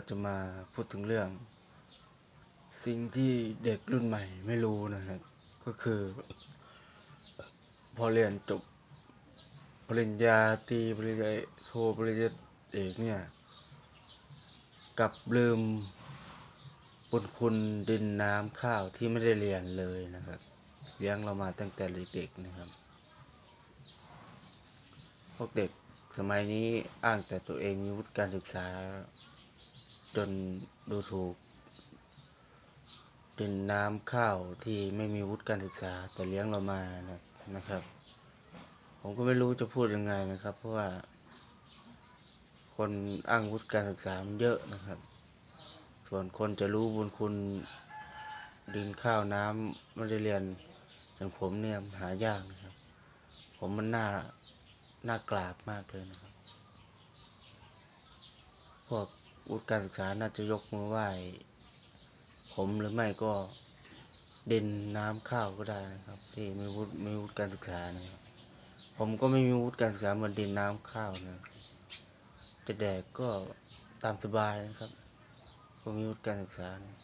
เราจะมาพูดถึงเรื่อง สิ่งที่เด็กรุ่นใหม่ไม่รู้นะครับ ก็คือ พอเรียนจบปริญญาตรีปริญญาโทปริญญาเอกเนี่ยกลับลืมบุญคุณดินน้ำข้าวที่ไม่ได้เรียนเลยนะครับเลี้ยงเรามาตั้งแต่เด็กๆนะครับ พวกเด็กสมัยนี้อ้างแต่ตัวเองมีวุฒิการศึกษา จนดูถูกดินน้ำข้าวที่ไม่มีวุฒิการศึกษา แต่เลี้ยงเรามานะนะครับ ผมก็ไม่รู้จะพูดยังไงนะครับ เพราะว่า คนอ้างวุฒิการศึกษามันเยอะนะครับ ส่วนคนจะรู้บุญคุณดินข้าวน้ำไม่ได้เรียนอย่างผมเนี่ยหายากนะครับ ผมมันน่าน่ากราบมากเลยนะครับ พวก วุฒิการศึกษาน่าจะยกมือไหว้ผมหรือไม่ก็เดินน้ำข้าวก็ได้นะครับ ที่มีวุฒิมีวุฒิการศึกษานะครับผมก็ไม่มีวุฒิการศึกษาเหมือนดินน้ำข้าวนะจะแดกก็ตามสบายนะครับผมมีวุฒิการศึกษานะ